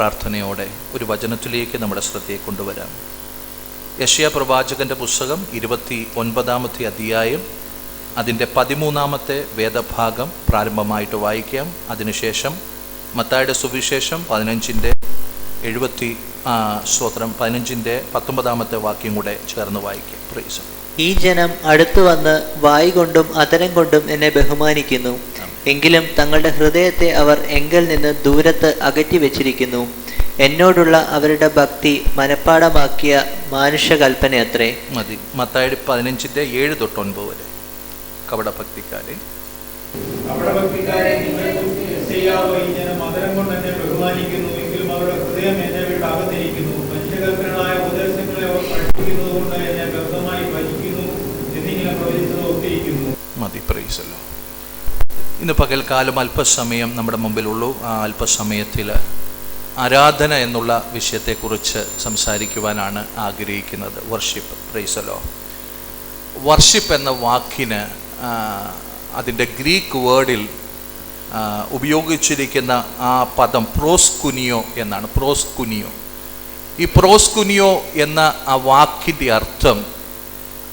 പ്രാർത്ഥനയോടെ ഒരു വചനത്തിലേക്ക് നമ്മുടെ ശ്രദ്ധയെ കൊണ്ടുവരാം. യഷ്യ പ്രവാചകന്റെ പുസ്തകം ഇരുപത്തി ഒൻപതാമത്തെ അധ്യായം അതിന്റെ പതിമൂന്നാമത്തെ വേദഭാഗം പ്രാരംഭമായിട്ട് വായിക്കാം. അതിനുശേഷം മത്തായുടെ സുവിശേഷം പതിനഞ്ചിന്റെ എഴുപത്തി സ്തോത്രം പതിനഞ്ചിന്റെ പത്തൊമ്പതാമത്തെ വാക്യം കൂടെ ചേർന്ന് വായിക്കാം. പ്രീസം ഈ ജനം അടുത്തു വന്ന് വായി കൊണ്ടും അതരം കൊണ്ടും എന്നെ ബഹുമാനിക്കുന്നു. എങ്കിലും തങ്ങളുടെ ഹൃദയത്തെ അവർ എങ്കിൽ നിന്ന് ദൂരത്ത് അകറ്റി വെച്ചിരിക്കുന്നു. എന്നോടുള്ള അവരുടെ ഭക്തി മനഃപ്പാടമാക്കിയ മാനുഷകൽപ്പനയത്രേ. മതി. മത്തായുടെ പതിനഞ്ചിന്റെ ഏഴ് തൊട്ട് ഒൻപത് വരെ അവിടെ ഭക്തിക്കാരെ മതി. പ്രൈസല്ലോ. ഇന്ന് പകൽക്കാലം അല്പസമയം നമ്മുടെ മുമ്പിലുള്ളൂ. ആ അല്പസമയത്തിൽ ആരാധന എന്നുള്ള വിഷയത്തെക്കുറിച്ച് സംസാരിക്കുവാനാണ് ആഗ്രഹിക്കുന്നത്. വർഷിപ്പ് പ്രൈസലോ വർഷിപ്പ് എന്ന വാക്കിന് അതിന്റെ ഗ്രീക്ക് വേർഡിൽ ഉപയോഗിച്ചിരിക്കുന്ന ആ പദം പ്രോസ്കുനിയോ എന്നാണ്. പ്രോസ്കുനിയോ ഈ പ്രോസ്കുനിയോ എന്ന ആ വാക്കിന്റെ അർത്ഥം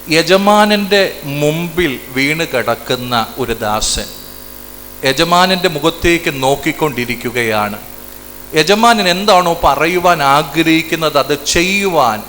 യജമാനന്റെ മുമ്പിൽ വീണ് കിടക്കുന്ന ഒരു ദാസൻ. യജമാനന്റെ മുഖത്തേക്ക് നോക്കിക്കൊണ്ടിരിക്കുകയാണ്. യജമാനൻ എന്താണോ പറയുവാൻ ആഗ്രഹിക്കുന്നത് അത് ചെയ്യുവാൻ.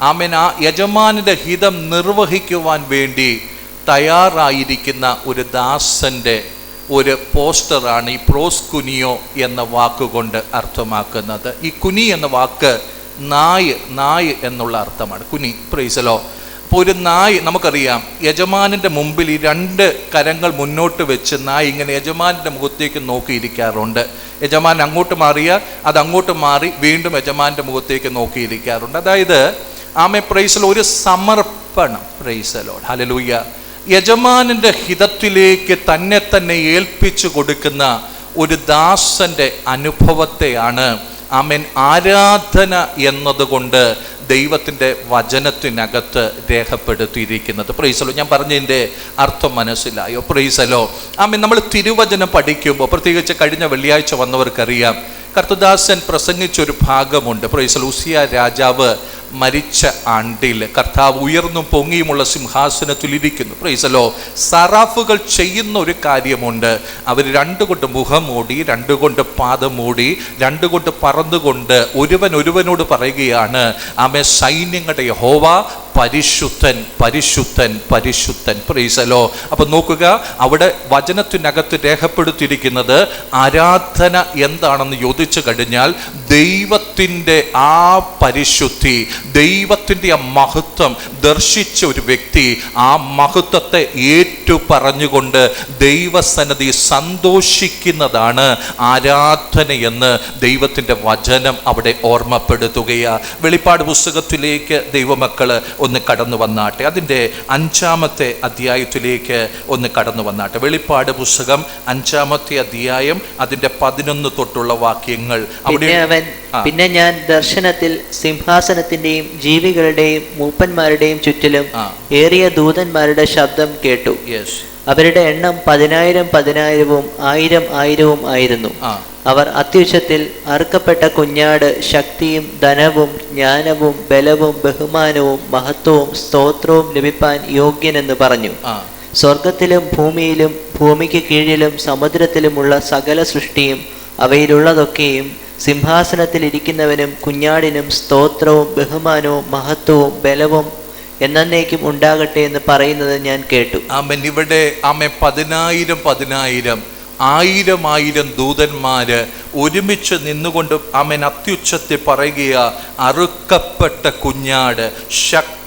ആമൻ ആ യജമാനന്റെ ഹിതം നിർവഹിക്കുവാൻ വേണ്ടി തയ്യാറായിരിക്കുന്ന ഒരു ദാസന്റെ ഒരു പോസ്റ്ററാണ് ഈ പ്രോസ് കുനിയോ എന്ന വാക്കുകൊണ്ട് അർത്ഥമാക്കുന്നത്. ഈ കുനി എന്ന വാക്ക് നായ് നായ് എന്നുള്ള അർത്ഥമാണ്. കുനി പ്രൈസലോ അപ്പോൾ ഒരു നായ് നമുക്കറിയാം. യജമാനിന്റെ മുമ്പിൽ ഈ രണ്ട് കരങ്ങൾ മുന്നോട്ട് വെച്ച് നായ് ഇങ്ങനെ യജമാനിന്റെ മുഖത്തേക്ക് നോക്കിയിരിക്കാറുണ്ട്. യജമാൻ അങ്ങോട്ട് മാറിയാൽ അത് അങ്ങോട്ട് മാറി വീണ്ടും യജമാന്റെ മുഖത്തേക്ക് നോക്കിയിരിക്കാറുണ്ട്. അതായത് ആമേ പ്രൈസൽ ഒരു സമർപ്പണം. പ്രൈസലോട് ഹലലൂയ യജമാനിന്റെ ഹിതത്തിലേക്ക് തന്നെ തന്നെ ഏൽപ്പിച്ചു കൊടുക്കുന്ന ഒരു ദാസന്റെ അനുഭവത്തെയാണ് ആമേൻ ആരാധന എന്നതുകൊണ്ട് ദൈവത്തിന്റെ വചനത്തിനകത്ത് രേഖപ്പെടുത്തിയിരിക്കുന്നത്. പ്രൈസലോ ഞാൻ പറഞ്ഞതിന്റെ അർത്ഥം മനസ്സിലായോ? പ്രൈസലോ ആമേൻ നമ്മൾ തിരുവചനം പഠിക്കുമ്പോൾ പ്രത്യേകിച്ച് കഴിഞ്ഞ വെള്ളിയാഴ്ച വന്നവർക്കറിയാം കർത്തദാസൻ പ്രസംഗിച്ചൊരു ഭാഗമുണ്ട്. പ്രൈസലൂസിയ രാജാവ് മരിച്ച ആണ്ടിൽ കർത്താവ് ഉയർന്നും പൊങ്ങിയുമുള്ള സിംഹാസനത്തിൽ ഇരിക്കുന്നു. പ്രൈസലോ സറാഫുകൾ ചെയ്യുന്ന ഒരു കാര്യമുണ്ട്. അവർ രണ്ടുകൊണ്ട് മുഖം മൂടി രണ്ടുകൊണ്ട് പാദം മൂടി രണ്ടുകൊണ്ട് പറന്നുകൊണ്ട് ഒരുവൻ ഒരുവനോട് പറയുകയാണ് ആമേ സൈന്യങ്ങളുടെ യഹോവ പരിശുദ്ധൻ പരിശുദ്ധൻ പരിശുദ്ധൻ. പ്രീസലോ അപ്പൊ നോക്കുക അവിടെ വചനത്തിനകത്ത് രേഖപ്പെടുത്തിയിരിക്കുന്നത് ആരാധന എന്താണെന്ന് ചോദിച്ചു കഴിഞ്ഞാൽ ദൈവത്തിന്റെ ആ പരിശുദ്ധി ദൈവത്തിന്റെ ആ മഹത്വം ദർശിച്ച ഒരു വ്യക്തി ആ മഹത്വത്തെ ഏറ്റു പറഞ്ഞുകൊണ്ട് ദൈവസന്നതി സന്തോഷിക്കുന്നതാണ് ആരാധനയെന്ന് ദൈവത്തിന്റെ വചനം അവിടെ ഓർമ്മപ്പെടുത്തുകയാണ് വെളിപ്പാട് പുസ്തകത്തിലേക്ക് ദൈവമക്കൾ ഒന്ന് കടന്നു വന്നാട്ടെ. അതിന്റെ അഞ്ചാമത്തെ അധ്യായത്തിലേക്ക് ഒന്ന് കടന്നു വന്നാട്ടെ. വെളിപ്പാട് പുസ്തകം അഞ്ചാമത്തെ അധ്യായം അതിന്റെ പതിനൊന്ന് തൊട്ടുള്ള വാക്യങ്ങൾ. പിന്നെ അവൻ പിന്നെ ഞാൻ ദർശനത്തിൽ സിംഹാസനത്തിന്റെയും ജീവികളുടെയും മൂപ്പന്മാരുടെയും ചുറ്റിലും ഏറിയ ദൂതന്മാരുടെ ശബ്ദം കേട്ടു. യെസ് അവരുടെ എണ്ണം പതിനായിരം പതിനായിരവും ആയിരം ആയിരവും ആയിരുന്നു. അവർ അത്യുച്ചത്തിൽ അറുക്കപ്പെട്ട കുഞ്ഞാട് ശക്തിയും ധനവും ജ്ഞാനവും ബലവും ബഹുമാനവും മഹത്വവും സ്തോത്രവും ലഭിപ്പാൻ യോഗ്യനെന്ന് പറഞ്ഞു. സ്വർഗത്തിലും ഭൂമിയിലും ഭൂമിക്ക് കീഴിലും സമുദ്രത്തിലുമുള്ള സകല സൃഷ്ടിയും അവയിലുള്ളതൊക്കെയും സിംഹാസനത്തിൽ ഇരിക്കുന്നവനും കുഞ്ഞാടിനും സ്തോത്രവും ബഹുമാനവും മഹത്വവും ബലവും എന്നേക്കും ഉണ്ടാകട്ടെ എന്ന് പറയുന്നത് ഞാൻ കേട്ടു. ആമൻ. ഇവിടെ ആമെ പതിനായിരം പതിനായിരം ആയിരം ആയിരം ദൂതന്മാര് ഒരുമിച്ച് നിന്നുകൊണ്ട് ആമൻ അത്യുച്ചത്തിൽ പറയുക അറുക്കപ്പെട്ട കുഞ്ഞാട്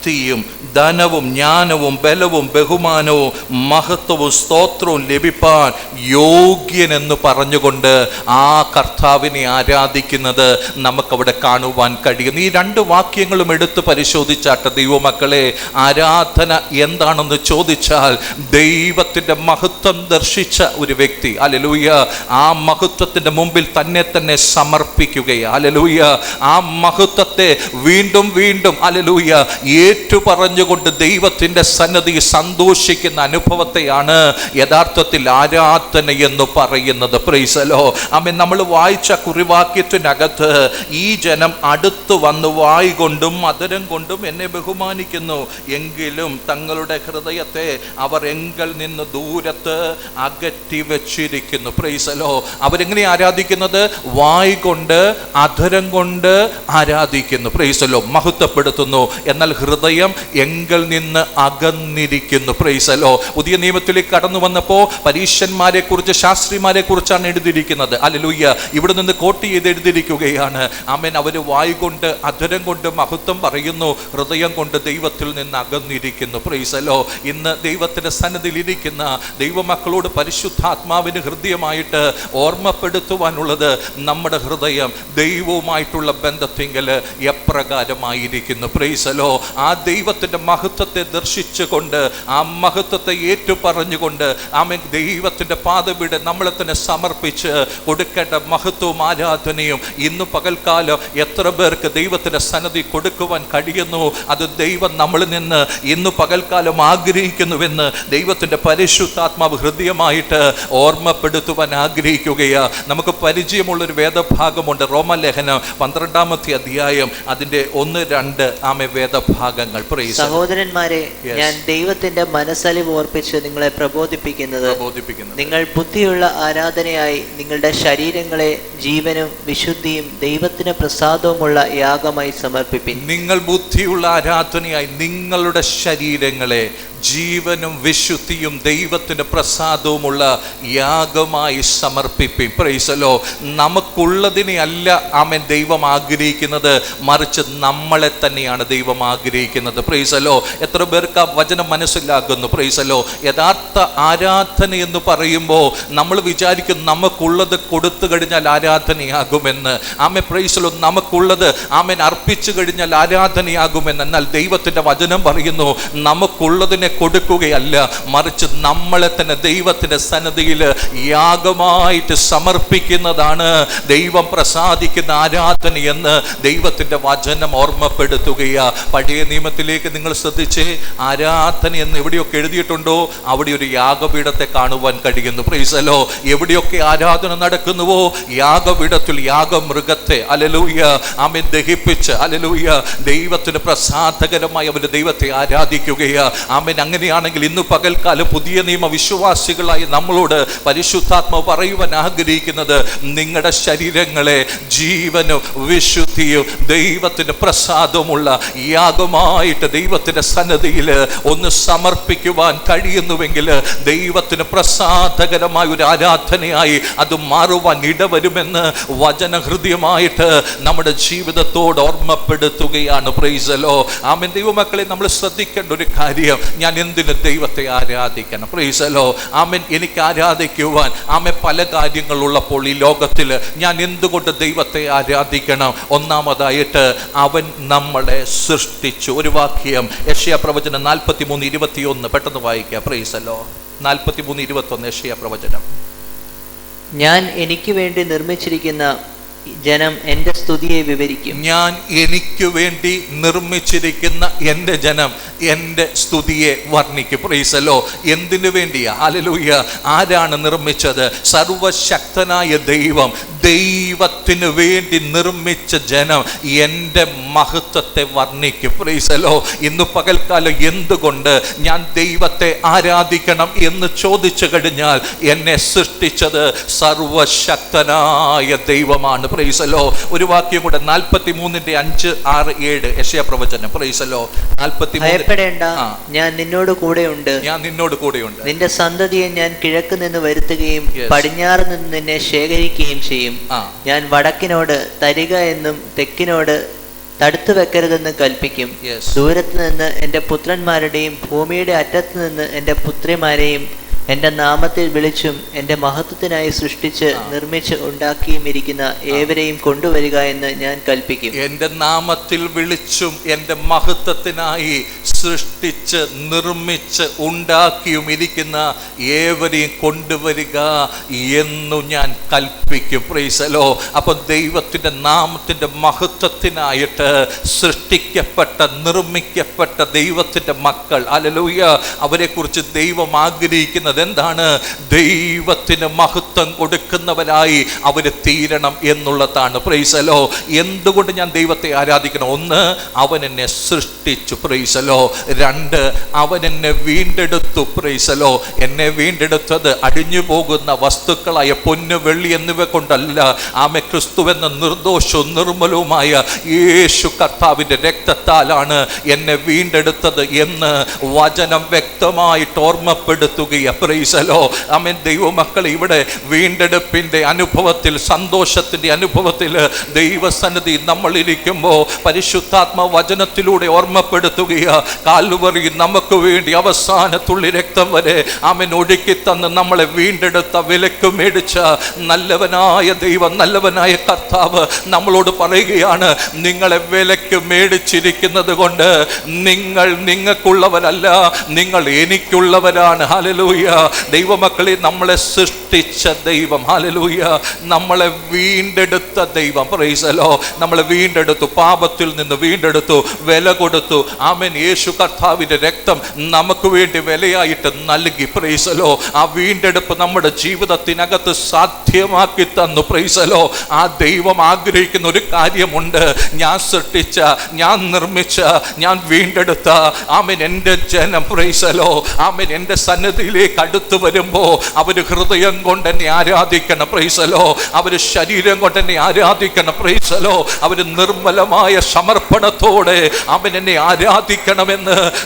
ശക്തിയും ധനവും ജ്ഞാനവും ബലവും ബഹുമാനവും മഹത്വവും സ്തോത്രവും ലഭിപ്പാൻ യോഗ്യനെന്ന് പറഞ്ഞുകൊണ്ട് ആ കർത്താവിനെ ആരാധിക്കുന്നത് നമുക്കവിടെ കാണുവാൻ കഴിയും. ഈ രണ്ട് വാക്യങ്ങളും എടുത്ത് പരിശോധിച്ചാട്ടെ ദൈവമക്കളെ ആരാധന എന്താണെന്ന് ചോദിച്ചാൽ ദൈവത്തിന്റെ മഹത്വം ദർശിച്ച ഒരു വ്യക്തി. അലലൂയ ആ മഹത്വത്തിന്റെ മുമ്പിൽ തന്നെ തന്നെ സമർപ്പിക്കുകയാണ്. അലലൂയ ആ മഹത്വത്തെ വീണ്ടും വീണ്ടും അലലൂയ ഏറ്റു പറഞ്ഞുകൊണ്ട് ദൈവത്തിന്റെ സന്നദ്ധി സന്തോഷിക്കുന്ന അനുഭവത്തെയാണ് യഥാർത്ഥത്തിൽ ആരാധന എന്ന് പറയുന്നത്. പ്രൈസലോ അമ്മ നമ്മൾ വായിച്ച കുറിവാക്യത്തിനകത്ത് ഈ ജനം അടുത്ത് വന്ന് വായി കൊണ്ടും മധുരം കൊണ്ടും എന്നെ ബഹുമാനിക്കുന്നു. എങ്കിലും തങ്ങളുടെ ഹൃദയത്തെ അവർ എങ്കിൽ നിന്ന് ദൂരത്ത് അകറ്റി വെച്ചിരിക്കുന്നു. പ്രൈസലോ അവരെങ്ങനെ ആരാധിക്കുന്നത്? വായി കൊണ്ട് അധരം കൊണ്ട് ആരാധിക്കുന്നു. പ്രൈസലോ മഹത്വപ്പെടുത്തുന്നു. എന്നാൽ ഹൃദയം എങ്കിൽ നിന്ന് അകന്നിരിക്കുന്നു. പ്രൈസലോ പുതിയ നിയമത്തിലേക്ക് കടന്നു വന്നപ്പോൾ പരീക്ഷന്മാരെ കുറിച്ച് ശാസ്ത്രിമാരെ കുറിച്ചാണ് എഴുതിയിരിക്കുന്നത്. അല്ലലൂയ്യ ഇവിടെ നിന്ന് കോട്ട് ചെയ്ത് എഴുതിയിരിക്കുകയാണ്. ആമേൻ. അവർ വായുകൊണ്ട് അധരം കൊണ്ട് മഹത്വം പറയുന്നു. ഹൃദയം കൊണ്ട് ദൈവത്തിൽ നിന്ന് അകന്നിരിക്കുന്നു. പ്രൈസലോ ഇന്ന് ദൈവത്തിന്റെ സന്നദ്ധിയിലിരിക്കുന്ന ദൈവമക്കളോട് പരിശുദ്ധാത്മാവിന് ഹൃദയമായിട്ട് ഓർമ്മപ്പെടുത്തുവാനുള്ളത് നമ്മുടെ ഹൃദയം ദൈവവുമായിട്ടുള്ള ബന്ധത്തിങ്കൽ എപ്രകാരമായിരിക്കുന്നു. പ്രൈസലോ ആ ദൈവത്തിന്റെ മഹത്വത്തെ ദർശിച്ചുകൊണ്ട് ആ മഹത്വത്തെ ഏറ്റുപറഞ്ഞുകൊണ്ട് ആമേ ദൈവത്തിന്റെ പാതവിടെ നമ്മളെ തന്നെ സമർപ്പിച്ച് കൊടുക്കേണ്ട മഹത്വവും ആരാധനയും ഇന്ന് പകൽക്കാലം എത്ര പേർക്ക് ദൈവത്തിന്റെ സന്നദ്ധി കൊടുക്കുവാൻ കഴിയുന്നു അത് ദൈവം നമ്മളിൽ നിന്ന് ഇന്ന് പകൽക്കാലം ആഗ്രഹിക്കുന്നുവെന്ന് ദൈവത്തിന്റെ പരിശുദ്ധാത്മാവ് ഹൃദയമായിട്ട് ഓർമ്മപ്പെടുത്തുവാൻ ആഗ്രഹിക്കുകയാണ് നമുക്ക് പരിചയമുള്ളൊരു വേദഭാഗമുണ്ട് റോമലേഖനം പന്ത്രണ്ടാമത്തെ അധ്യായം അതിന്റെ ഒന്ന് രണ്ട് ആമെ വേദഭാഗങ്ങൾ Lord. സഹോദരന്മാരെ ഞാൻ ദൈവത്തിന്റെ മനസ്സലിവ് ഓർപ്പിച്ച് നിങ്ങളെ പ്രബോധിപ്പിക്കുന്നത് പ്രബോധിപ്പിക്കുന്നത്. നിങ്ങൾ ബുദ്ധിയുള്ള ആരാധനയായി നിങ്ങളുടെ ശരീരങ്ങളെ ജീവനും വിശുദ്ധിയും ദൈവത്തിന് പ്രസാദവുമുള്ള യാഗമായി സമർപ്പിപ്പിൻ. നിങ്ങൾ ബുദ്ധിയുള്ള ആരാധനയായി നിങ്ങളുടെ ശരീരങ്ങളെ ജീവനും വിശുദ്ധിയും ദൈവത്തിന് പ്രസാദവുമുള്ള യാഗമായി സമർപ്പിപ്പിൻ. പ്രൈസലോ നമുക്കുള്ളതിനെ അല്ല ആമൻ ദൈവം ആഗ്രഹിക്കുന്നത് മറിച്ച് നമ്മളെ തന്നെയാണ് ദൈവം ആഗ്രഹിക്കുന്നത്. പ്രൈസലോ എത്ര പേർക്ക് ആ വചനം മനസ്സിലാക്കുന്നു? പ്രൈസലോ യഥാർത്ഥ ആരാധന എന്ന് പറയുമ്പോൾ നമ്മൾ വിചാരിക്കും നമുക്കുള്ളത് കൊടുത്തു കഴിഞ്ഞാൽ ആരാധനയാകുമെന്ന്. ആമെ പ്രൈസലോ നമുക്കുള്ളത് ആമൻ അർപ്പിച്ചു കഴിഞ്ഞാൽ ആരാധനയാകുമെന്ന്. എന്നാൽ ദൈവത്തിന്റെ വചനം പറയുന്നു നമുക്കുള്ളതിനെ കൊടുക്കുകയല്ല മറിച്ച് നമ്മളെ തന്നെ ദൈവത്തിന്റെ സന്നദ്ധിയിൽ യാഗമായിട്ട് സമർപ്പിക്കുന്നതാണ് ദൈവം പ്രസാദിക്കുന്ന ആരാധന എന്ന് ദൈവത്തിന്റെ വചനം ഓർമ്മപ്പെടുത്തുകയാ. പഴയ നിയമത്തിലേക്ക് നിങ്ങൾ ശ്രദ്ധിച്ച് ആരാധന എന്ന് എവിടെയൊക്കെ എഴുതിയിട്ടുണ്ടോ അവിടെ ഒരു യാഗപീഠത്തെ കാണുവാൻ കഴിയുന്നു. പ്രൈസലോ എവിടെയൊക്കെ ആരാധന നടക്കുന്നുവോ യാഗപീഠത്തിൽ യാഗമൃഗത്തെ അലലൂയ ആമൻ ദഹിപ്പിച്ച് അലലൂയ ദൈവത്തിന് പ്രസാദകരമായി അവന്റെ ദൈവത്തെ ആരാധിക്കുകയാ. ആമൻ അങ്ങനെയാണെങ്കിൽ ഇന്ന് പകൽക്കാലം പുതിയ നിയമ വിശ്വാസികളായി നമ്മളോട് പരിശുദ്ധാത്മ പറയുവാൻ ആഗ്രഹിക്കുന്നത് നിങ്ങളുടെ ശരീരങ്ങളെ ജീവനും വിശുദ്ധിയും ദൈവത്തിന് പ്രസാദമുള്ള യാഗമായിട്ട് ദൈവത്തിന്റെ സന്നദ്ധിയിൽ ഒന്ന് സമർപ്പിക്കുവാൻ കഴിയുന്നുവെങ്കിൽ ദൈവത്തിന് പ്രസാദകരമായ ഒരു ആരാധനയായി അത് മാറുവാൻ ഇടവരുമെന്ന് വചനഹൃദ്യമായിട്ട് നമ്മുടെ ജീവിതത്തോട് ഓർമ്മപ്പെടുത്തുകയാണ്. പ്രൈസലോ ആമൻ. ദൈവമക്കളെ നമ്മൾ ശ്രദ്ധിക്കേണ്ട ഒരു കാര്യം ഞാൻ എന്തിന് ദൈവത്തെ ആരാധിക്കണം? പ്രൈസലോ ആമൻ. എനിക്ക് ആരാധിക്കുവാൻ ആമൻ പല കാര്യങ്ങളുള്ളപ്പോൾ ഈ ലോകത്തിൽ ഞാൻ എന്തുകൊണ്ട് ദൈവത്തെ ആരാധിക്കണം? ഒന്നാമതായിട്ട് അവൻ നമ്മളെ സൃഷ്ടിച്ചു. ഒരു വാക്യം യക്ഷയ പ്രവചനം നാൽപ്പത്തി മൂന്ന് ഇരുപത്തിയൊന്ന്. പെട്ടെന്ന് വായിക്കുക പ്രൈസല്ലോ നാൽപ്പത്തി മൂന്ന് ഇരുപത്തൊന്ന് യക്ഷയ പ്രവചനം. ഞാൻ എനിക്ക് വേണ്ടി നിർമ്മിച്ചിരിക്കുന്ന ജനം എന്റെ സ്തുതിയെ വിവരിക്കും. ഞാൻ എനിക്ക് വേണ്ടി നിർമ്മിച്ചിരിക്കുന്ന എന്റെ ജനം എന്റെ സ്തുതിയെ വർണിക്കും. പ്രൈസലോ എന്തിനു വേണ്ടിയാ? ഹല്ലേലൂയ ആരാണ് നിർമ്മിച്ചത്? സർവശക്തനായ ദൈവം ദൈവത്തിന് വേണ്ടി നിർമ്മിച്ച ജനം എന്റെ മഹത്വത്തെ വർണിക്കും. പ്രീസലോ ഇന്ന് പകൽക്കാലം എന്തുകൊണ്ട് ഞാൻ ദൈവത്തെ ആരാധിക്കണം എന്ന് ചോദിച്ചു കഴിഞ്ഞാൽ എന്നെ സൃഷ്ടിച്ചത് സർവശക്തനായ ദൈവമാണ്. പ്രൈസലോ ഒരു വാക്യം കൂടെ നാൽപ്പത്തി മൂന്നിന്റെ അഞ്ച് ആറ് ഏഴ് യശയ പ്രവചനം. പ്രൈസലോ നാൽപ്പത്തി ഭയപ്പെടേണ്ട. ഞാൻ നിന്നോട് കൂടെയുണ്ട്. ഞാൻ നിന്നോട് കൂടെയുണ്ട്. നിന്റെ സന്തതിയെ ഞാൻ കിഴക്ക് നിന്ന് വരുത്തുകയും പടിഞ്ഞാറ് നിന്ന് നിന്നെ ശേഖരിക്കുകയും ചെയ്യും. ആ. ഞാൻ വടക്കിനോട് തരിക എന്നും തെക്കിനോട് തടുത്തു വെക്കരുതെന്ന് കൽപ്പിക്കും. ദൂരത്ത് നിന്ന് എന്റെ പുത്രന്മാരുടെയും ഭൂമിയുടെ അറ്റത്ത് നിന്ന് എന്റെ പുത്രിമാരെയും എന്റെ നാമത്തിൽ വിളിച്ചും എന്റെ മഹത്വത്തിനായി സൃഷ്ടിച്ച് നിർമ്മിച്ച് ഉണ്ടാക്കിയും ഇരിക്കുന്ന ഏവരെയും കൊണ്ടുവരിക എന്ന് ഞാൻ കൽപ്പിക്കും. എന്റെ നാമത്തിൽ വിളിച്ചും എന്റെ മഹത്വത്തിനായി സൃഷ്ടിച്ച് നിർമ്മിച്ച് ഉണ്ടാക്കിയും ഇരിക്കുന്ന ഏവരെയും കൊണ്ടുവരിക എന്നു ഞാൻ കൽപ്പിക്കും. പ്രീസലോ. അപ്പം ദൈവത്തിന്റെ നാമത്തിന്റെ മഹത്വത്തിനായിട്ട് സൃഷ്ടിക്കപ്പെട്ട നിർമ്മിക്കപ്പെട്ട ദൈവത്തിന്റെ മക്കൾ അലലൂയ അവരെക്കുറിച്ച് ദൈവം ആഗ്രഹിക്കുന്നത് എന്താണ്? ദൈവത്തിന് മഹത്വം കൊടുക്കുന്നവരായി അവർ തീരണം എന്നുള്ളതാണ്. പ്രൈസലോ. എന്തുകൊണ്ട് ഞാൻ ദൈവത്തെ ആരാധിക്കണം? ഒന്ന് അവൻ എന്നെ സൃഷ്ടിച്ചു. പ്രൈസലോ. രണ്ട് അവൻ എന്നെ വീണ്ടെടുത്തു. പ്രൈസലോ എന്നെ വീണ്ടെടുത്തത് അടിഞ്ഞു പോകുന്ന വസ്തുക്കളായ പൊന്ന് വെള്ളി എന്നിവ കൊണ്ടല്ല. ആമെ ക്രിസ്തു എന്ന നിർദോഷവും നിർമ്മലവുമായ യേശു കർത്താവിന്റെ രക്തത്താലാണ് എന്നെ വീണ്ടെടുത്തത് എന്ന് വചനം വ്യക്തമായിട്ട് ഓർമ്മപ്പെടുത്തുകയാണ്. പ്രൈസലോ ആമൻ ദൈവമക്കൾ ഇവിടെ വീണ്ടെടുപ്പിന്റെ അനുഭവത്തിൽ സന്തോഷത്തിന്റെ അനുഭവത്തിൽ ദൈവസന്നിധി നമ്മളിരിക്കുമ്പോൾ പരിശുദ്ധാത്മ വചനത്തിലൂടെ ഓർമ്മപ്പെടുത്തുകയാ കാൽവറി നമുക്ക് വേണ്ടി അവസാന തുള്ളി രക്തം വരെ അവൻ ഒഴുക്കി തന്ന് നമ്മളെ വീണ്ടെടുത്ത വിലക്ക് മേടിച്ച നല്ലവനായ ദൈവം നല്ലവനായ കർത്താവ് നമ്മളോട് പറയുകയാണ് നിങ്ങളെ വിലക്ക് മേടിച്ചിരിക്കുന്നത് കൊണ്ട് നിങ്ങൾ നിങ്ങൾക്കുള്ളവരല്ല നിങ്ങൾ എനിക്കുള്ളവരാണ്. ഹാലലൂയ ദൈവമക്കളെ നമ്മളെ സൃഷ്ടിച്ച ദൈവം ഹാലലൂയ നമ്മളെ വീണ്ടെടുത്ത ദൈവം പ്രൈസലോ നമ്മളെ വീണ്ടെടുത്തു പാപത്തിൽ നിന്ന് വീണ്ടെടുത്തു വില കൊടുത്തു. ആമൻ യേശു കർത്താവിന്റെ രക്തം നമുക്ക് വേണ്ടി വിലയായിട്ട് നൽകി. പ്രൈസലോ ആ വീണ്ടെടുപ്പ് നമ്മുടെ ജീവിതത്തിനകത്ത് സാധ്യമാക്കി തന്നു. പ്രൈസലോ ആ ദൈവം ആഗ്രഹിക്കുന്ന ഒരു കാര്യമുണ്ട്. ഞാൻ സൃഷ്ടിച്ച ഞാൻ നിർമ്മിച്ച ഞാൻ വീണ്ടെടുത്ത ആമൻ എന്റെ ജനം പ്രൈസലോ ആമൻ എന്റെ സന്നദ്ധിയിലേക്ക് അടുത്തു വരുമ്പോൾ അവർ ഹൃദയം കൊണ്ട് എന്നെ ആരാധിക്കണം. പ്രൈസലോ അവർ ശരീരം കൊണ്ട് എന്നെ ആരാധിക്കണം. പ്രൈസലോ അവർ നിർമ്മലമായ സമർപ്പണത്തോടെ അവൻ എന്നെ ആരാധിക്കണമെന്ന്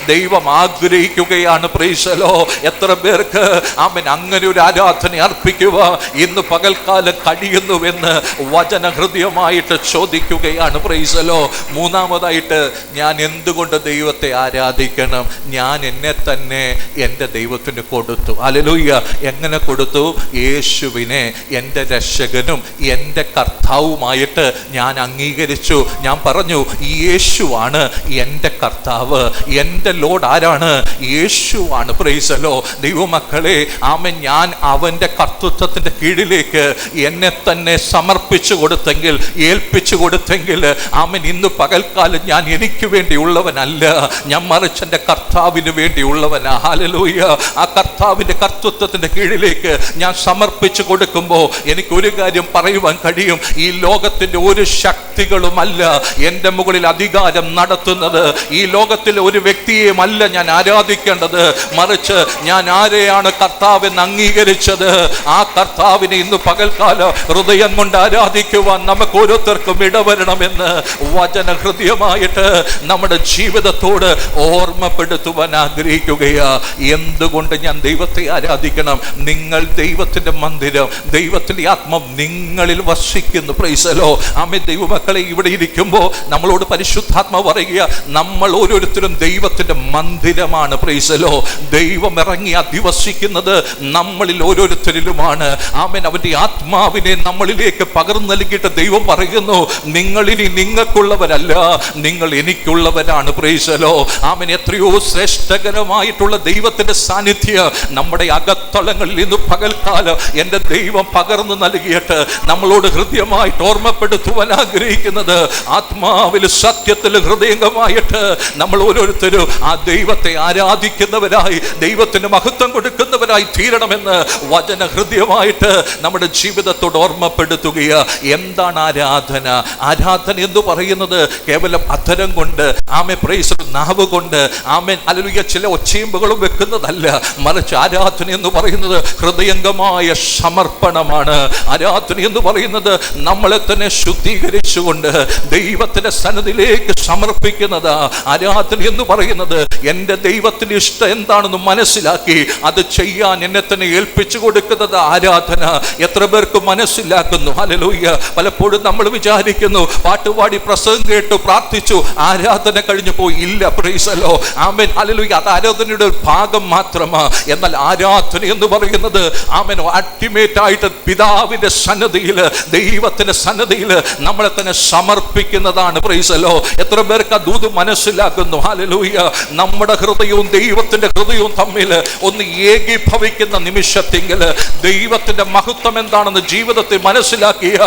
ദൈവം ആഗ്രഹിക്കുകയാണ്. പ്രീശലോ എത്ര പേർക്ക് അവൻ അങ്ങനെ ഒരു ആരാധന അർപ്പിക്കുക. ഇന്ന് പകൽക്കാലം കഴിയുന്നുവെന്ന് വചന ഹൃദയമായിട്ട് ചോദിക്കുകയാണ് പ്രീശലോ. മൂന്നാമതായിട്ട് ഞാൻ എന്തുകൊണ്ട് ദൈവത്തെ ആരാധിക്കണം? ഞാൻ എന്നെ തന്നെ എന്റെ ദൈവത്തിന് കൊടുത്തു. അലലൂയ്യ എങ്ങനെ കൊടുത്തു? യേശുവിനെ എന്റെ രക്ഷകനും എന്റെ കർത്താവുമായിട്ട് ഞാൻ അംഗീകരിച്ചു. ഞാൻ പറഞ്ഞു യേശുവാണ് എന്റെ കർത്താവ്. എന്റെ ലോഡ് ആരാണ്? യേശുവാണ്. പ്രൈസലോ ദൈവമക്കളെ ആമൻ. ഞാൻ അവന്റെ കർത്തൃത്വത്തിന്റെ കീഴിലേക്ക് എന്നെ തന്നെ സമർപ്പിച്ചു കൊടുത്തെങ്കിൽ ഏൽപ്പിച്ചു കൊടുത്തെങ്കിൽ ആമൻ. ഇന്ന് പകൽക്കാലം ഞാൻ എനിക്ക് വേണ്ടിയുള്ളവനല്ല. ഞാൻ മറിച്ച് എന്റെ കർത്താവിന് വേണ്ടിയുള്ളവനാ. ഹാലലൂയ ആ കർത്താവിന്റെ കർത്തൃത്വത്തിന്റെ കീഴിലേക്ക് ഞാൻ സമർപ്പിച്ചു കൊടുക്കുമ്പോൾ എനിക്കൊരു കാര്യം പറയുവാൻ കഴിയും. ഈ ലോകത്തിന്റെ ഒരു ശക്തികളുമല്ല എന്റെ മുകളിൽ അധികാരം നടത്തുന്നത്. ഈ ലോകത്തിലെ ഒരു വ്യക്തിയെയും അല്ല ഞാൻ ആരാധിക്കേണ്ടത്. മറിച്ച് ഞാൻ ആരെയാണ് കർത്താവെന്ന് അംഗീകരിച്ചത്? ആ കർത്താവിനെ ഇന്ന് പകൽക്കാലം ഹൃദയം കൊണ്ട് ആരാധിക്കുവാൻ നമുക്ക് ഓരോരുത്തർക്കും ഇടവരണമെന്ന് വചന ഹൃദയമായിട്ട് നമ്മുടെ ജീവിതത്തോട് ഓർമ്മപ്പെടുത്തുവാൻ ആഗ്രഹിക്കുകയാ. എന്തുകൊണ്ട് ഞാൻ ദൈവത്തെ ആരാധിക്കണം? നിങ്ങൾ ദൈവത്തിന്റെ മന്ദിരം ദൈവത്തിന്റെ ആത്മം നിങ്ങളിൽ വസിക്കുന്നു പ്രൈസലോ അമ്മ ദൈവമക്കളെ ഇവിടെ ഇരിക്കുമ്പോൾ നമ്മളോട് പരിശുദ്ധാത്മ പറയുക നമ്മൾ ഓരോരുത്തരും ദൈവത്തിന്റെ മന്ദിരമാണ്. പ്രൈസലോ ദൈവം ഇറങ്ങി അധിവസിക്കുന്നത് നമ്മളിൽ ഓരോരുത്തരിലുമാണ്. ആമൻ. അവന്റെ ആത്മാവിനെ നമ്മളിലേക്ക് പകർന്നു നൽകിയിട്ട് ദൈവം പറയുന്നു നിങ്ങളിനി നിങ്ങൾക്കുള്ളവരല്ല നിങ്ങൾ എനിക്കുള്ളവരാണ്. പ്രൈസലോ ആമൻ. എത്രയോ ശ്രേഷ്ഠകരമായിട്ടുള്ള ദൈവത്തിന്റെ സാന്നിധ്യം നമ്മുടെ അകത്തളങ്ങളിൽ ഇന്ന് പകൽക്കാലം എന്റെ ദൈവം പകർന്നു നൽകിയിട്ട് നമ്മളോട് ഹൃദ്യമായിട്ട് ഓർമ്മപ്പെടുത്തുവാൻ ആഗ്രഹിക്കുന്നത് ആത്മാവിൽ സത്യത്തിൽ ഹൃദയംഗമായിട്ട് നമ്മൾ ഓരോരുത്തരും ആ ദൈവത്തെ ആരാധിക്കുന്നവരായി ദൈവത്തിന് മഹത്വം കൊടുക്കുന്നവരായി തീരണമെന്ന് വചന ഹൃദയമായിട്ട് നമ്മുടെ ജീവിതത്തോട് ഓർമ്മപ്പെടുത്തുകയാണ് എന്താണ് ആരാധന? ആരാധന എന്ന് പറയുന്നത് കേവലം അധരം കൊണ്ട് ആമെ പ്രൈസ് നാവ് കൊണ്ട് ആമേൻ അലലുയ ചില ഒച്ചയുമ്പുകളും വെക്കുന്നതല്ല. മറിച്ച് ആരാധന എന്ന് പറയുന്നത് ഹൃദയംഗമായ സമർപ്പണമാണ്. ആരാധന എന്ന് പറയുന്നത് നമ്മളെ തന്നെ ശുദ്ധീകരിച്ചുകൊണ്ട് ദൈവത്തിന്റെ സന്നദ്ധിയിലേക്ക് സമർപ്പിക്കുന്നതാ. ആരാധന എന്ന് പറയുന്നത് എന്റെ ദൈവത്തിന്റെ ഇഷ്ടം എന്താണെന്ന് മനസ്സിലാക്കി അത് ചെയ്യാൻ എന്നെ തന്നെ ഏൽപ്പിച്ചു കൊടുക്കുന്നത് ആരാധന. എത്ര പേർക്ക് മനസ്സിലാക്കുന്നു? ഹലലൂയ്യ പലപ്പോഴും നമ്മൾ വിചാരിക്കുന്നു പാട്ടുപാടി പ്രസംഗം കേട്ടു പ്രാർത്ഥിച്ചു ആരാധന കഴിഞ്ഞു പോയി. ഇല്ല പ്രൈസലോ ആമൻ ഹലലൂയ്യ അത് ആരാധനയുടെ ഒരു ഭാഗം മാത്രമാണ് എന്നാൽ ആരാധന എന്ന് പറയുന്നത് ആമേൻ അൾട്ടിമേറ്റ് ആയിട്ട് പിതാവിന്റെ സന്നദ്ധിയിൽ ദൈവത്തിന്റെ സന്നദ്ധിയിൽ നമ്മളെ തന്നെ സമർപ്പിക്കുന്നതാണ് പ്രൈസലോ എത്ര പേർക്ക് ആ ദൂത് മനസ്സിലാക്കുന്നു? ഹാലലൂയ നമ്മുടെ ഹൃദയവും ദൈവത്തിന്റെ ഹൃദയവും തമ്മിൽ ഒന്ന് ഏകീഭവിക്കുന്ന നിമിഷത്തെങ്കിൽ ദൈവത്തിന്റെ മഹത്വം എന്താണെന്ന് ജീവിതത്തിൽ മനസ്സിലാക്കിയ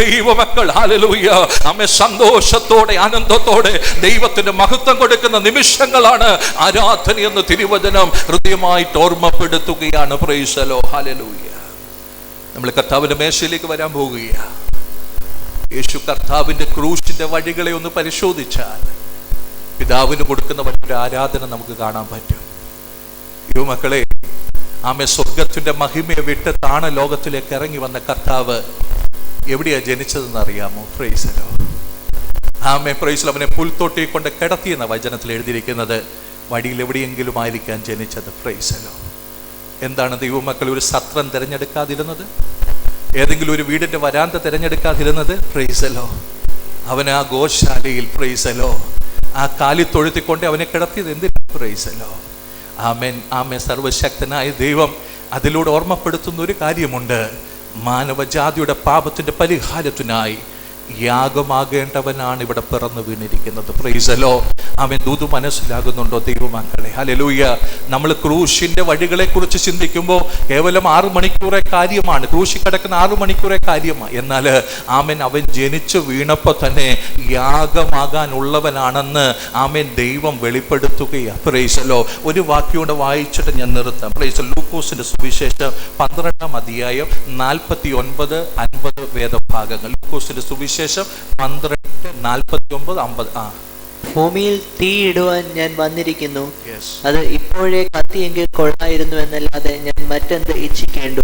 ദൈവമക്കൾ ഹല്ലേലൂയ. നമ്മെ സന്തോഷത്തോടെ ആനന്ദത്തോടെ ദൈവത്തിന്റെ മഹത്വം കൊടുക്കുന്ന നിമിഷങ്ങളാണ് ആരാധന എന്ന് തിരുവചനം ഹൃദയമായിട്ട് ഓർമ്മപ്പെടുത്തുകയാണ്. പ്രൈസലോ ഹല്ലേലൂയ. നമ്മൾ കർത്താവിന്റെ മേശയിലേക്ക് വരാൻ പോവുകയാണ് യേശു കർത്താവിന്റെ ക്രൂശിന്റെ വഴികളെ ഒന്ന് പരിശോധിച്ചാൽ പിതാവിന് കൊടുക്കുന്ന വലിയൊരു ആരാധന നമുക്ക് കാണാൻ പറ്റും. യോ മക്കളെ ആമെ സ്വർഗത്തിന്റെ മഹിമയെ വിട്ട് താണ ലോകത്തിലേക്ക് ഇറങ്ങി വന്ന കർത്താവ് എവിടെയാ ജനിച്ചതെന്ന് അറിയാമോ? ഫ്രൈസലോ ആമെ പ്രൈസൽ അവനെ പുൽത്തൊട്ടി കൊണ്ട് കിടത്തിയെന്ന വചനത്തിൽ എഴുതിയിരിക്കുന്നത്. വഴിയിൽ എവിടെയെങ്കിലും ആയിരിക്കാൻ ജനിച്ചത്. ഫ്രൈസലോ എന്താണ് ദൈവമക്കൾ ഒരു സത്രം തിരഞ്ഞെടുക്കാതിരുന്നത്? ഏതെങ്കിലും ഒരു വീടിന്റെ വരാന്ത തിരഞ്ഞെടുക്കാതിരുന്നത്? ഫ്രൈസലോ അവൻ ആ ഗോശാലയിൽ ഫ്രൈസലോ ആ കാലി തൊഴുത്തിക്കൊണ്ട് അവനെ കിടത്തിയത് എന്തിനാ? ഫ്രൈസലോ ആമേൻ ആമേ സർവശക്തനായ ദൈവം അതിലൂടെ ഓർമ്മപ്പെടുത്തുന്ന ഒരു കാര്യമുണ്ട്. മാനവജാതിയുടെ പാപത്തിന്റെ പരിഹാരത്തിനായി യാഗമാകേണ്ടവനാണ് ഇവിടെ പിറന്നു വീണിരിക്കുന്നത്. പ്രൈസലോ അവൻ ദൂത് മനസ്സിലാകുന്നുണ്ടോ ദൈവമക്കളെ? ഹലലൂയ നമ്മൾ ക്രൂശിന്റെ വഴികളെക്കുറിച്ച് ചിന്തിക്കുമ്പോൾ കേവലം ആറു മണിക്കൂറെ കാര്യമാണ്. ക്രൂശി കിടക്കുന്ന ആറു മണിക്കൂറെ കാര്യമാണ്. എന്നാൽ ആമൻ അവൻ ജനിച്ചു വീണപ്പോൾ തന്നെ യാഗമാകാനുള്ളവനാണെന്ന് ആമൻ ദൈവം വെളിപ്പെടുത്തുകയാണ് പ്രൈസലോ ഒരു വാക്യൂടെ വായിച്ചിട്ട് ഞാൻ നിർത്താം. പ്രൈസൽ ലൂക്കോസിന്റെ സുവിശേഷം പന്ത്രണ്ടാം അധ്യായം നാൽപ്പത്തി ഒൻപത് അൻപത് വേദഭാഗങ്ങൾ. ലൂക്കോസിന്റെ സുവിശേഷം പന്ത്രണ്ട് നാൽപ്പത്തി ഒമ്പത് അമ്പത് ആ. ഭൂമിയിൽ തീയിടുവാൻ ഞാൻ വന്നിരിക്കുന്നു. അത് ഇപ്പോഴേ കത്തിയെങ്കിൽ കൊള്ളായിരുന്നു എന്നല്ലാതെ ഞാൻ മറ്റെന്ത് ഇച്ഛിക്കേണ്ടു?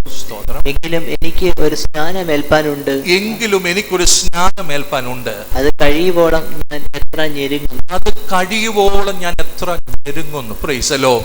എങ്കിലും എനിക്ക് ഒരു സ്നാനമേൽപ്പാനുണ്ട് എങ്കിലും എനിക്കൊരു സ്നാനമേൽപ്പാനുണ്ട് അത് കഴിയുവോളം ഞാൻ എത്ര ഞെരുങ്ങുന്നു. അത് കഴിയുവോളം ഞാൻ എത്ര ഞെരുങ്ങുന്നു. പ്രൈസലോ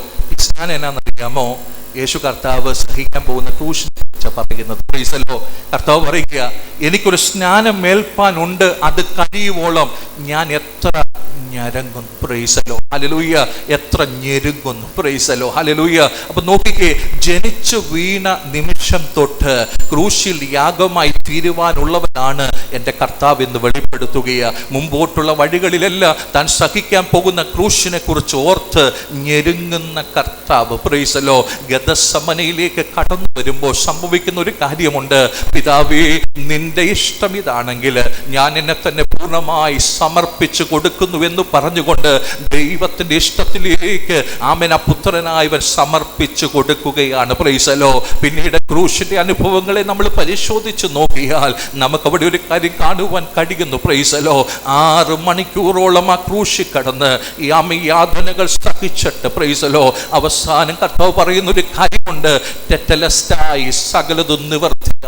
ഞാൻ എന്നാണെന്നറിയാമോ യേശു കർത്താവ് സഹിക്കാൻ പോകുന്ന കുറിച്ച് പറയുന്നത്. പ്രൈസലോ കർത്താവ് പറയുക എനിക്കൊരു സ്നാനം മേൽപ്പാനുണ്ട് അത് കഴിയുവോളം ഞാൻ എത്ര ഞരങ്ങുന്നു. പ്രൈസലോ ഹലലൂയ്യ എത്ര ഞെരുങ്ങുന്നു. പ്രൈസലോ ഹലലൂയ്യ അപ്പൊ നോക്കിക്കേ ജനിച്ചു വീണ നിമിഷം തൊട്ട് ക്രൂശിൽ യാഗമായി തീരുവാനുള്ളവനാണ് എന്റെ കർത്താവ് എന്ന് വെളിപ്പെടുത്തുകയാണ്. മുമ്പോട്ടുള്ള വഴികളിലെല്ലാം താൻ സഹിക്കാൻ പോകുന്ന ക്രൂശിനെ കുറിച്ച് ഓർത്ത് ഞെരുങ്ങുന്ന കർത്താവ്. പ്രൈസലോ ഗതസമനയിലേക്ക് കടന്നു വരുമ്പോൾ സംഭവിക്കുന്ന ഒരു കാര്യമുണ്ട്. പിതാവേ നിന്റെ ഇഷ്ടം ഇതാണെങ്കിൽ ഞാൻ എന്നെ തന്നെ പൂർണമായി സമർപ്പിച്ചു കൊടുക്കുന്നു എന്ന് പറഞ്ഞുകൊണ്ട് ദൈവത്തിന്റെ ഇഷ്ടത്തിലേക്ക് ആമൻ ആ പുത്രനായവൻ സമർപ്പിച്ചു കൊടുക്കുകയാണ്. പ്രൈസലോ പിന്നീട് ക്രൂശിന്റെ അനുഭവങ്ങളെ നമ്മൾ പരിശോധിച്ച് നോക്കിയാൽ നമുക്കവിടെ ഒരു കാര്യം കാണുവാൻ കഴിയുന്നു. പ്രൈസലോ ആറ് മണിക്കൂറോളം ആ ക്രൂശി കടന്ന് ഈ അമ്മ യാതനകൾ സഹിച്ചിട്ട് പ്രൈസലോ അവസാനം കർത്താവ് പറയുന്ന ഒരു കാര്യമുണ്ട് സകലതും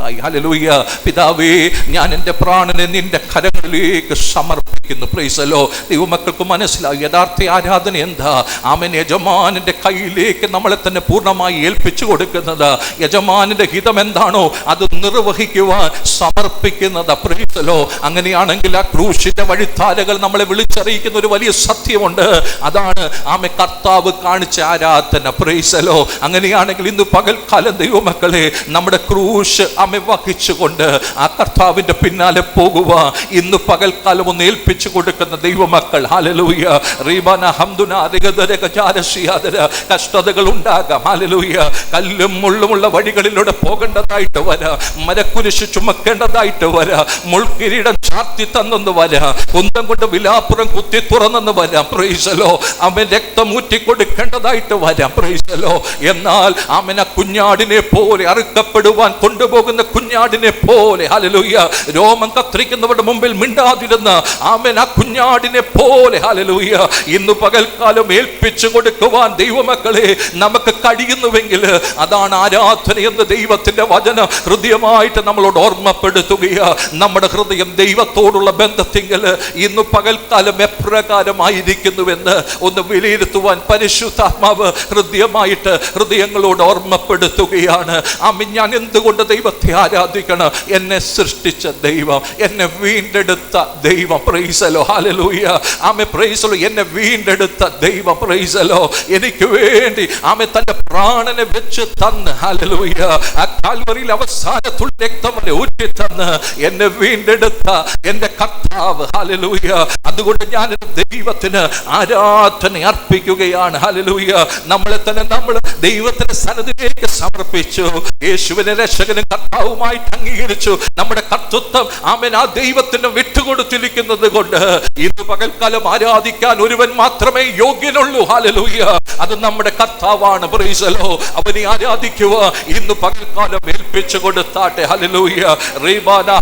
നിവർത്തിയായി ഹല്ലേലൂയ പിതാവേ ഞാൻ എന്റെ പ്രാണനെ നിന്റെ കരങ്ങളിലേക്ക് സമർപ്പിക്കുന്നു. പ്രൈസലോ ദൈവമക്കൾക്ക് മനസ്സിലായി. യഥാർത്ഥ ആരാധന എന്താ? ആമൻ. യജമാനന്റെ കയ്യിലേക്ക് നമ്മളെ തന്നെ പൂർണമായി ഏൽപ്പിച്ചു കൊടുക്കുന്നത്. യജമാനന്റെ ഹിതം എന്താണോ അത് നിർവഹിക്കുവാൻ സമർപ്പിക്കുന്നത്. പ്രൈസലോ അങ്ങനെയാണെങ്കിൽ ആ ക്രൂശിന്റെ വഴിത്താരകൾ നമ്മളെ വിളിച്ചറിയിക്കുന്ന ഒരു വലിയ സത്യമുണ്ട്. അതാണ് ആമെ കർത്താവ് കാണിച്ച ആരാധന. പ്രൈസലോ അങ്ങനെയാണെങ്കിൽ ഇന്ന് പകൽക്കാലം ദൈവമക്കളെ നമ്മുടെ ക്രൂശ് അമെ വഹിച്ചുകൊണ്ട് ആ കർത്താവിന്റെ പിന്നാലെ പോകുക ഇന്ന് പകൽക്കാലം ഒന്ന് ഏൽപ്പിച്ചു കൊടുക്കുന്ന ദൈവമക്കൾ. ഹാലലൂയ റീബാന ഹംദുന അധികതര കചാരശിയാതര കഷ്ടതകൾ ഉണ്ടാകാം. ഹാലലൂയ കല്ലും മുള്ളുമുള്ള വഴികളിലൂടെ പോകേണ്ടതായിട്ട് വരാം. മരക്കുരിശ് ചുമക്കേണ്ടതായിട്ട് വരാം. മുൾക്കിരീടം ചാർത്തി തന്നെന്ന് വരാം. കുന്തം കൊണ്ട് വിലാപ്പുറം കുത്തി തുറന്നെന്ന് വരാം. പ്രൈസലോ അവൻ രക്തം ഊറ്റിക്കൊടുക്കേണ്ടതായിട്ട് വരാം. പ്രൈസലോ എന്നാൽ അവൻ കുഞ്ഞാടിനെ പോലെ അറുക്കപ്പെടുവാൻ കൊണ്ടുപോകുന്ന കുഞ്ഞാടിനെ പോലെ ഹലലൂയ രോമം കത്തിരിക്കുന്നവരുടെ മുമ്പിൽ മിണ്ടാതിരുന്ന ആമൻ ആ കുഞ്ഞാടിനെ പോലെ ഹലലൂയ ഇന്ന് പകൽക്കാലം ഏൽപ്പിച്ചു കൊടുക്കുവാൻ ദൈവമക്കളെ നമുക്ക് കഴിയുന്നുവെങ്കിൽ അതാണ് ആരാധന എന്ന് ദൈവത്തിന്റെ വചന ഹൃദയമായിട്ട് നമ്മളോട് ഓർമ്മപ്പെടുത്തുകയാണ് നമ്മുടെ ഹൃദയം ദൈവത്തോടുള്ള ബന്ധത്തിങ്കിൽ ഇന്ന് പകൽക്കാലം എപ്രകാരമായിരിക്കുന്നുവെന്ന് ഒന്ന് വിലയിരുത്തുവാൻ പരിശുദ്ധാത്മാവ് ഹൃദയമായിട്ട് ഹൃദയങ്ങളോട് ഓർമ്മപ്പെടുത്തുകയാണ്. ആമി ഞാൻ എന്തുകൊണ്ട് ദൈവത്തെ ആരാധിക്കണം? എന്നെ സൃഷ്ടിച്ച ദൈവം എന്നെ വീണ്ടെടുത്ത ദൈവം. പ്രൈസലോ ഹാലലൂയ ആമെ പ്രൈസലോ എന്നെ വീണ്ടെടുത്ത ദൈവം. പ്രൈസലോ എനിക്ക് വേണ്ടി ആമെ തന്റെ പ്രാണനെ വെച്ച് തന്ന്. ഹാലലൂയ ആ കാൽവറിയിൽ അവസാനത്തുള്ള രക്തം വരെ ഊറ്റി തന്ന്. എന്നെ വീണ്ടെടുത്ത എന്റെ കർത്താവ്. ഹാലലൂയ അതുകൊണ്ട് ഞാൻ എന്റെ ദൈവത്തിന് ആരാധന അർപ്പിക്കുകയാണ്. ഹാലലൂയ നമ്മളെ തന്നെ നമ്മൾ ദൈവത്തിന്റെ സന്നദ്ധിയിലേക്ക് സമർപ്പിച്ചു. യേശുവിനെ രക്ഷകനും കർത്താവുമായിട്ട് അംഗീകരിച്ചു. നമ്മുടെ കർത്തൃത്വം ആമൻ. ആ ദൈവത്തിന് വിട്ടുകൊടുത്തിരിക്കുന്നത് കൊണ്ട് ഇന്ന് പകൽക്കാലം ആരാധിക്കാൻ ഒരുവൻ മാത്രമേ യോഗ്യനുള്ളൂ. ഹാലലൂയ അത് നമ്മുടെ കർത്താവാണ്. പ്രീസലോ അവനെ ആരാധിക്കുക. ഇന്ന് പകൽക്കാലം ഏൽപ്പിച്ചു കൊടുത്താട്ടെ. ഹലലൂയ റീബാന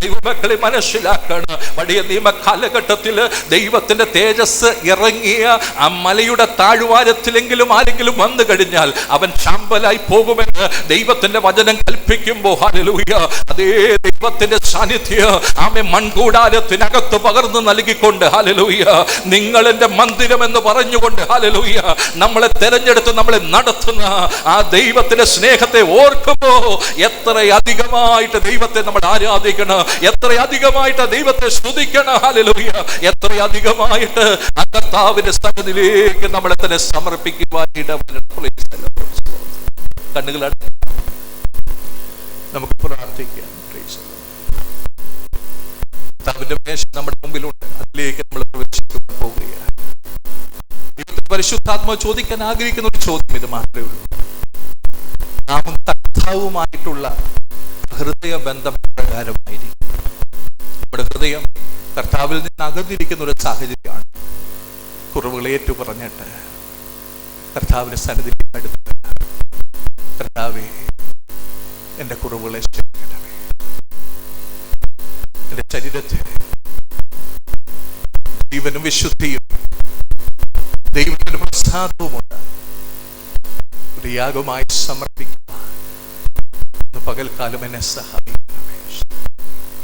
ദൈവമക്കളെ മനസ്സിലാക്കണം. പഴയ നിയമ കാലഘട്ടത്തിൽ ദൈവത്തിന്റെ തേജസ് ഇറങ്ങിയ ആ മലയുടെ താഴ്വാരത്തിലെങ്കിലും ആരെങ്കിലും വന്നു കഴിഞ്ഞാൽ അവൻ ശാമ്പലായി പോകുമെന്ന് ദൈവത്തിന്റെ വചനം കൽപ്പിക്കുമ്പോ ഹല്ലേലൂയ അതേ ദൈവത്തിന്റെ സാന്നിധ്യം ആമെ മൺകൂടാരത്തിനകത്ത് പകർന്നു നൽകിക്കൊണ്ട് ഹല്ലേലൂയ നിങ്ങൾ എന്റെ മന്ദിരം എന്ന് പറഞ്ഞുകൊണ്ട് ഹല്ലേലൂയ നമ്മളെ തെരഞ്ഞെടുത്ത് നമ്മളെ നടത്തുന്ന ആ ദൈവത്തിന്റെ സ്നേഹത്തെ ഓർക്കുമ്പോ എത്ര അധികമായിട്ട് ദൈവത്തെ നമ്മൾ ആരാധിക്കണം എത്ര അധികമായിട്ട് ആ ദൈവത്തെ സ്തുതിക്കണം ഹല്ലേലൂയ എത്ര അധികമായിട്ട് ആ കർത്താവിന്റെ സന്നിധിയിലേക്ക് നമ്മളെ തന്നെ സമർപ്പിക്കുവാനായിട്ട് കണ്ണുകൾ നമുക്ക് പ്രാർത്ഥിക്കാം. കർത്താവിന്റെ നമ്മുടെ മുമ്പിലുണ്ട്. അതിലേക്ക് നമ്മൾ പ്രവേശിക്കാൻ പോവുകയാണ്. പരിശുദ്ധാത്മാവ് പരിശുദ്ധാത്മ ചോദിക്കാൻ ആഗ്രഹിക്കുന്ന ഒരു ചോദ്യം ഇത് മാത്രമേ ഉള്ളൂ. നാം കർത്താവുമായിട്ടുള്ള ഹൃദയ ബന്ധം പ്രകാരമായിരിക്കും. നമ്മുടെ ഹൃദയം കർത്താവിൽ നിന്ന് അകന്നിരിക്കുന്ന ഒരു സാഹചര്യമാണ്. കുറവുകൾ ഏറ്റു പറഞ്ഞിട്ട് കർത്താവിന്റെ സന്നിധി എടുത്ത് കർത്താവെ എന്റെ കുറവുകളെ ക്ഷമിക്കണമേ എന്റെ ശരീരത്തെ ജീവനും വിശുദ്ധിയും ദൈവത്തിന് പ്രസാദവുമുണ്ട് ഒരു യാഗമായി സമർപ്പിക്കുക പകൽക്കാലം എന്നെ സഹായിക്കും.